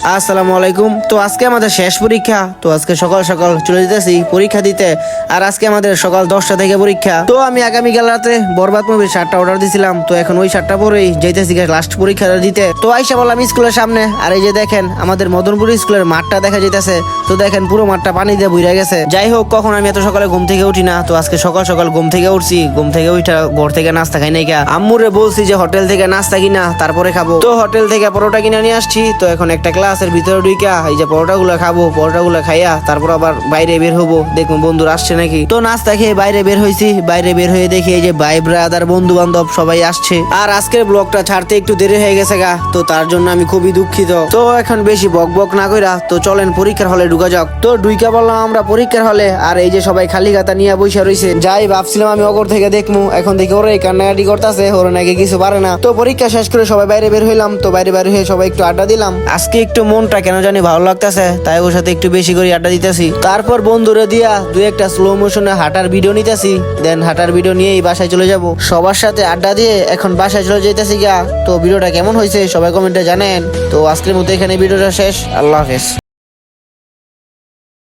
আসসালামু আলাইকুম। তো আজকে আমাদের শেষ পরীক্ষা। তো আজকে সকাল সকাল চলে যেতেছি পরীক্ষা দিতে। আর আজকে আমাদের সকাল দশটা থেকে পরীক্ষা। তো আমি আগামীকাল রাতে বরবাদ মুভির শার্টটা অর্ডার দিছিলাম। তো এখন ওই শার্টটা পরেই যাইতেছি লাস্ট পরীক্ষাটা দিতে। তো আইসা বললাম স্কুলের সামনে। আর এই যে দেখেন, আমাদের মদনপুর স্কুলের মাঠটা দেখা যাইতেছে। তো দেখেন পুরো মাঠটা পানি দিয়ে বুইরা গেছে। যাই হোক, কখন আমি এত সকালে ঘুম থেকে উঠি না। তো আজকে সকাল সকাল ঘুম থেকে উঠছি। ঘুম থেকে উঠা ঘর থেকে নাস্তা খাই নাই আম্মুরে বলছি যে হোটেল থেকে নাস্তা কিনা, তারপরে খাব। তো হোটেল থেকে পরোটা কিনে নিয়ে আসছি। তো এখন একটা ক্লাসের ভিতরে ঢুইকা, এই যে পরোটা গুলো খাব পরোটা গুলো খাইয়া তারপর আবার বাইরে বের হব। দেখুন বন্ধুরা আসছে নাকি। তো নাস্তা খেয়ে বাইরে বের হয়েছি বাইরে বের হয়ে দেখি এই যে ভাই ব্রাদার বন্ধু বান্ধব সবাই আসছে। আর আজকের ব্লগটা ছাড়তে একটু দেরি হয়ে গেছে গা, তো তার জন্য আমি খুবই দুঃখিত। তো এখন বেশি বক বক না কইরা, তো চলেন পরীক্ষার হলে ঢুকা যাক। তো ডুইকা বললাম আমরা পরীক্ষার হলে, আর এই যে সবাই খালি খাতা নিয়ে বসে রয়েছে যাই ভাবছিলাম আমি অগর থেকে দেখমু, এখন দেখি ওরা কান্নাকাটি করতেছে, ওরা নাকি কিছু পারে না। তো পরীক্ষা শেষ করে সবাই বাইরে বের হইলাম, তো বাইরে বাইরে হয়ে সবাই একটু আড্ডা দিলাম। আজকে একটু মনটা কেন জানি ভালো লাগতেছে, তাই ওর সাথে একটু বেশি করে আড্ডা দিতেছি। তারপর বন্ধুরে দিয়া দুই একটা স্লো মোশনে হাঁটার ভিডিও নিতেছি দেন হাঁটার ভিডিও নিয়েই বাসায় চলে যাব। সবার সাথে আড্ডা দিয়ে এখন বাসায় চলে যেতেছি গা। তো ভিডিওটা কেমন হয়েছে সবাই কমেন্টে জানেন। তো আজকের মতো এখানে ভিডিওটা শেষ। আল্লাহ হাফেজ।